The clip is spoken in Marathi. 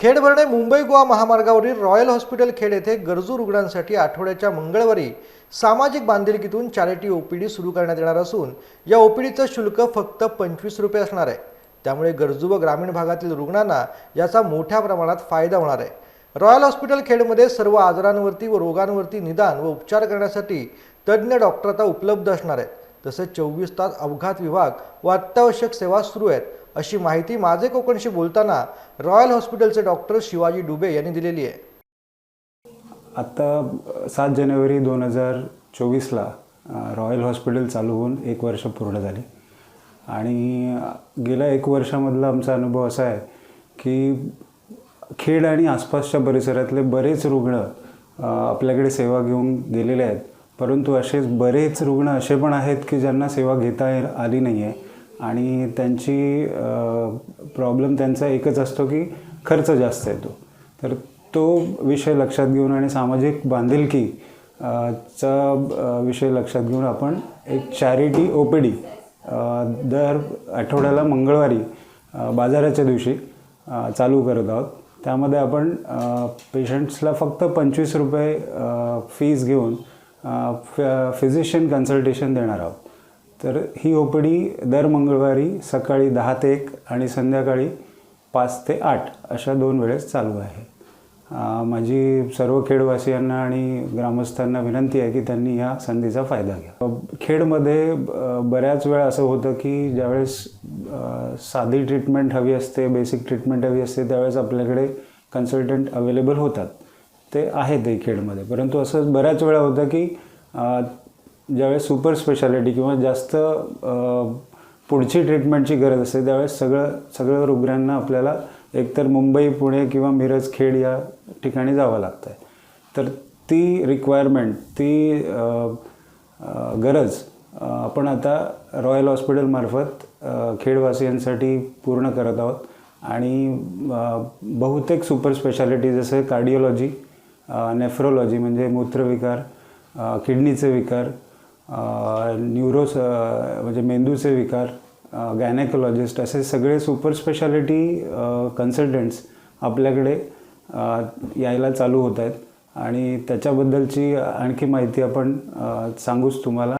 खेडबर्डे मुंबई गोवा महामार्गावरील रॉयल हॉस्पिटल खेड येथे गरजू रुग्णांसाठी आठवड्याच्या मंगळवारी सामाजिक बांधिलकीतून चॅरिटी ओपीडी सुरू करण्यात येणार असून या ओपीडीचं शुल्क फक्त पंचवीस रुपये असणार आहे. त्यामुळे गरजू व ग्रामीण भागातील रुग्णांना याचा मोठ्या प्रमाणात फायदा होणार आहे. रॉयल हॉस्पिटल खेडमध्ये सर्व आजारांवरती व रोगांवरती निदान व उपचार करण्यासाठी तज्ज्ञ डॉक्टर आता उपलब्ध असणार आहेत. तसेच चोवीस तास अपघात विभाग व अत्यावश्यक सेवा सुरू आहेत. अशी माहिती माझे कोकणशी बोलताना रॉयल हॉस्पिटलचे डॉक्टर शिवाजी डुबे यांनी दिलेली आहे. आत्ता सात जानेवारी दोन हजार चोवीसला रॉयल हॉस्पिटल चालू होऊन एक वर्ष पूर्ण झाली. आणि गेल्या एक वर्षामधला आमचा अनुभव असा आहे की खेड आणि आसपासच्या परिसरातले बरेच रुग्ण आपल्याकडे सेवा घेऊन गेलेले आहेत. परंतु असेच बरेच रुग्ण असे पण आहेत की ज्यांना सेवा घेता ये- आली नाही आहे आणि त्यांची प्रॉब्लेम त्यांचा एकच असतो की खर्च जास्त येतो. तर तो विषय लक्षात घेऊन आणि सामाजिक बांधिलकी चा विषय लक्षात घेऊन आपण एक चॅरिटी ओ पी डी दर आठवड्याला मंगळवारी बाजाराच्या दिवशी चालू करत आहोत. त्यामध्ये आपण पेशंट्सला फक्त पंचवीस रुपये फीज घेऊन फिजिशियन कन्सल्टेशन देणार आहोत. तर ही ओपडी दर मंगळवारी सकाळी दहा ते एक आणि संध्याकाळी पाच ते आठ अशा दोन वेळेस चालू आहे. माझी सर्व खेडवासियांना आणि ग्रामस्थांना विनंती आहे की त्यांनी ह्या संधीचा फायदा घ्या. खेडमध्ये बऱ्याच वेळा असं होतं की ज्यावेळेस साधी ट्रीटमेंट हवी असते बेसिक ट्रीटमेंट हवी असते त्यावेळेस आपल्याकडे कन्सल्टंट अवेलेबल होतात. ते आहेत हे खेडमध्ये. परंतु असं बऱ्याच वेळा होतं की ज्यावेळेस सुपर स्पेशालिटी किंवा जास्त पुढची ट्रीटमेंटची गरज असते त्यावेळेस सगळं सगळं रुग्णांना आपल्याला एकतर मुंबई पुणे किंवा मिरज खेड या ठिकाणी जावं लागतं आहे तर ती रिक्वायरमेंट ती गरज आपण आता रॉयल हॉस्पिटलमार्फत खेडवासियांसाठी पूर्ण करत आहोत. आणि बहुतेक सुपर स्पेशालिटी जसं कार्डिओलॉजी नेफ्रोलॉजी म्हणजे मूत्रविकार किडनीचे विकार न्यूरोस म्हणजे मेंदूचे विकार गायनेकोलॉजिस्ट असे सगळे सुपर स्पेशालिटी कन्सल्टंट्स आपल्याकडे यायला चालू होत आहेत. आणि त्याच्याबद्दलची आणखी माहिती आपण सांगूच तुम्हाला.